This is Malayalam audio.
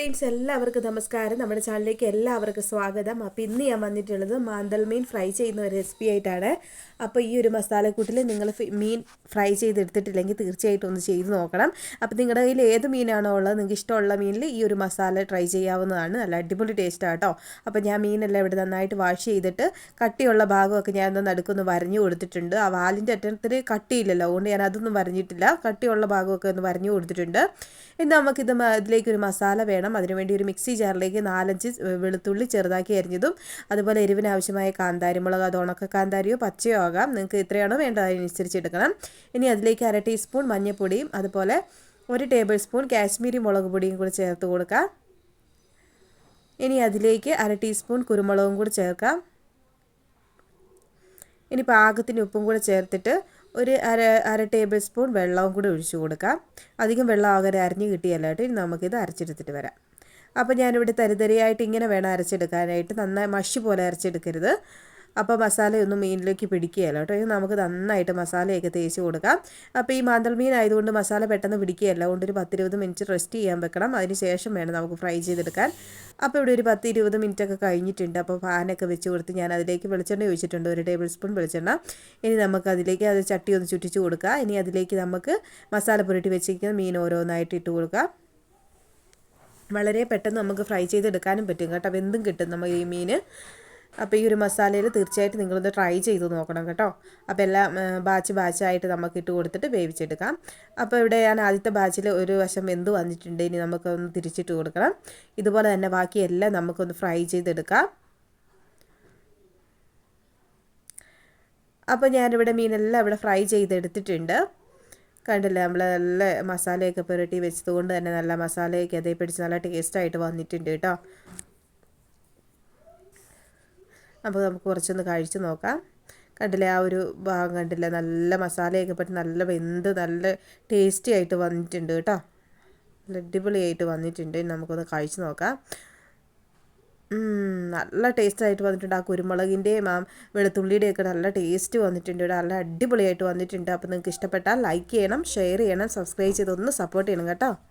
ഫ്രണ്ട്സ് എല്ലാവർക്കും നമസ്കാരം. നമ്മുടെ ചാനലിലേക്ക് എല്ലാവർക്കും സ്വാഗതം. അപ്പോൾ ഇന്ന് ഞാൻ വന്നിട്ടുള്ളത് മാന്തൽ മീൻ ഫ്രൈ ചെയ്യുന്ന ഒരു റെസിപ്പി ആയിട്ടാണ്. അപ്പോൾ ഈ ഒരു മസാലക്കൂട്ടിൽ നിങ്ങൾ മീൻ ഫ്രൈ ചെയ്തെടുത്തിട്ടില്ലെങ്കിൽ തീർച്ചയായിട്ടും ഒന്ന് ചെയ്ത് നോക്കണം. അപ്പോൾ നിങ്ങളുടെ കയ്യിൽ ഏത് മീനാണോ ഉള്ളത് നിങ്ങൾക്ക് ഇഷ്ടമുള്ള മീനിൽ ഈ ഒരു മസാല ട്രൈ ചെയ്യാവുന്നതാണ്. നല്ല അടിപൊളി ടേസ്റ്റാണ് കേട്ടോ അപ്പോൾ ഞാൻ മീനെല്ലാം ഇവിടെ നന്നായിട്ട് വാഷ് ചെയ്തിട്ട് കട്ടിയുള്ള ഭാഗമൊക്കെ ഞാൻ ഒന്ന് നടുക്കൊന്ന് വരഞ്ഞു കൊടുത്തിട്ടുണ്ട്. ആ വാലിന്റെ അറ്റത്തിൽ കട്ടിയില്ലല്ലോ അതുകൊണ്ട് ഞാൻ അതൊന്നും വരഞ്ഞിട്ടില്ല. കട്ടിയുള്ള ഭാഗമൊക്കെ ഒന്ന് വരഞ്ഞു കൊടുത്തിട്ടുണ്ട്. ഇനി നമുക്കിത് ഇതിലേക്കൊരു മസാല വേണം. അതിനുവേണ്ടി ഒരു മിക്സി ജാറിലേക്ക് നാലഞ്ച് വെളുത്തുള്ളി ചെറുതാക്കി അരിഞ്ഞതും അതുപോലെ എരിവിന് ആവശ്യമായ കാന്താരിമുളക് അത് ഉണക്ക കാന്താരിയോ പച്ചയോ ആകാം. നിങ്ങൾക്ക് എത്രയാണോ വേണ്ടത് അതിനനുസരിച്ച് എടുക്കണം. ഇനി അതിലേക്ക് അര ടീസ്പൂൺ മഞ്ഞൾപ്പൊടിയും അതുപോലെ ഒരു ടേബിൾ സ്പൂൺ കാശ്മീരി മുളക് പൊടിയും കൂടി ചേർത്ത് കൊടുക്കാം. ഇനി അതിലേക്ക് അര ടീസ്പൂൺ കുരുമുളകും കൂടി ചേർക്കാം. ഇനി പാകത്തിന് ഉപ്പും കൂടെ ചേർത്തിട്ട് ഒരു അര അര ടേബിൾ സ്പൂൺ വെള്ളവും കൂടി ഒഴിച്ചു കൊടുക്കാം. അധികം വെള്ളം ആകെ അരിഞ്ഞ് കിട്ടിയല്ലായിട്ട് കേട്ടോ. ഇനി നമുക്കിത് അരച്ചെടുത്തിട്ട് വരാം. അപ്പോൾ ഞാനിവിടെ തരിതരിയായിട്ട് ഇങ്ങനെ വേണം അരച്ചെടുക്കാനായിട്ട്. നന്നായി മഷി പോലെ അരച്ചെടുക്കരുത്. അപ്പോൾ മസാലയൊന്നും മീനിലേക്ക് പിടിക്കുകയല്ല കേട്ടോ. നമുക്ക് നന്നായിട്ട് മസാലയൊക്കെ തേച്ച് കൊടുക്കാം. അപ്പോൾ ഈ മാന്തൽ മീൻ ആയതുകൊണ്ട് മസാല പെട്ടെന്ന് പിടിക്കുകയല്ല. അതുകൊണ്ട് ഒരു പത്തിരുപത് മിനിറ്റ് റെസ്റ്റ് ചെയ്യാൻ വെക്കണം. അതിന് ശേഷം വേണം നമുക്ക് ഫ്രൈ ചെയ്തെടുക്കാൻ. അപ്പോൾ ഇവിടെ ഒരു പത്ത് ഇരുപത് മിനിറ്റ് ഒക്കെ കഴിഞ്ഞിട്ടുണ്ട്. അപ്പോൾ ഫാനൊക്കെ വെച്ച് കൊടുത്ത് ഞാൻ അതിലേക്ക് വെളിച്ചെണ്ണ ഒഴിച്ചിട്ടുണ്ട്. ഒരു ടേബിൾ സ്പൂൺ വെളിച്ചെണ്ണ. ഇനി നമുക്ക് അതിലേക്ക് അത് ചട്ടി ഒന്ന് ചുറ്റിച്ച് കൊടുക്കുക ഇനി അതിലേക്ക് നമുക്ക് മസാല പുരട്ടി വെച്ചിരിക്കുന്ന മീൻ ഓരോന്നായിട്ട് ഇട്ട് കൊടുക്കാം. വളരെ പെട്ടെന്ന് നമുക്ക് ഫ്രൈ ചെയ്തെടുക്കാനും പറ്റും കേട്ടോ. വെന്തും കിട്ടും നമുക്ക് ഈ മീൻ അപ്പോൾ ഈ ഒരു മസാലയിൽ തീർച്ചയായിട്ടും നിങ്ങളൊന്ന് ട്രൈ ചെയ്ത് നോക്കണം കേട്ടോ. അപ്പോൾ എല്ലാം ബാച്ച് ബാച്ചായിട്ട് നമുക്ക് ഇട്ട് കൊടുത്തിട്ട് വേവിച്ചെടുക്കാം. അപ്പോൾ ഇവിടെ ഞാൻ ആദ്യത്തെ ബാച്ചിൽ ഒരു വശം വെന്ത് വന്നിട്ടുണ്ട്. ഇനി നമുക്കൊന്ന് തിരിച്ചിട്ട് കൊടുക്കണം. ഇതുപോലെ തന്നെ ബാക്കി എല്ലാം നമുക്കൊന്ന് ഫ്രൈ ചെയ്തെടുക്കാം. അപ്പോൾ ഞാനിവിടെ മീനെല്ലാം ഇവിടെ ഫ്രൈ ചെയ്തെടുത്തിട്ടുണ്ട്. കണ്ടില്ലേ നമ്മൾ നല്ല മസാലയൊക്കെ പുരട്ടി വെച്ചത് കൊണ്ട് തന്നെ നല്ല മസാലയൊക്കെ അതേ പിടിച്ച് നല്ല ടേസ്റ്റായിട്ട് വന്നിട്ടുണ്ട് കേട്ടോ. അപ്പോൾ നമുക്ക് കുറച്ചൊന്ന് കഴിച്ച് നോക്കാം. കണ്ടില്ലേ ആ ഒരു ഭാഗം കണ്ടില്ലേ നല്ല മസാലയൊക്കെ പറ്റി നല്ല വെന്ത് നല്ല ടേസ്റ്റി ആയിട്ട് വന്നിട്ടുണ്ട് കേട്ടോ. നല്ല അടിപൊളിയായിട്ട് വന്നിട്ടുണ്ട്. നമുക്കൊന്ന് കഴിച്ച് നോക്കാം. നല്ല ടേസ്റ്റ് ആയിട്ട് വന്നിട്ടുണ്ട്. ആ കുരുമുളകിന്റെയും ആ വെളുത്തുള്ളിയുടെയൊക്കെ നല്ല ടേസ്റ്റ് വന്നിട്ടുണ്ട് നല്ല അടിപൊളിയായിട്ട് വന്നിട്ടുണ്ട്. അപ്പോൾ നിങ്ങൾക്ക് ഇഷ്ടപ്പെട്ടാൽ ലൈക്ക് ചെയ്യണം ഷെയർ ചെയ്യണം സബ്സ്ക്രൈബ് ചെയ്തൊന്ന് സപ്പോർട്ട് ചെയ്യണം കേട്ടോ.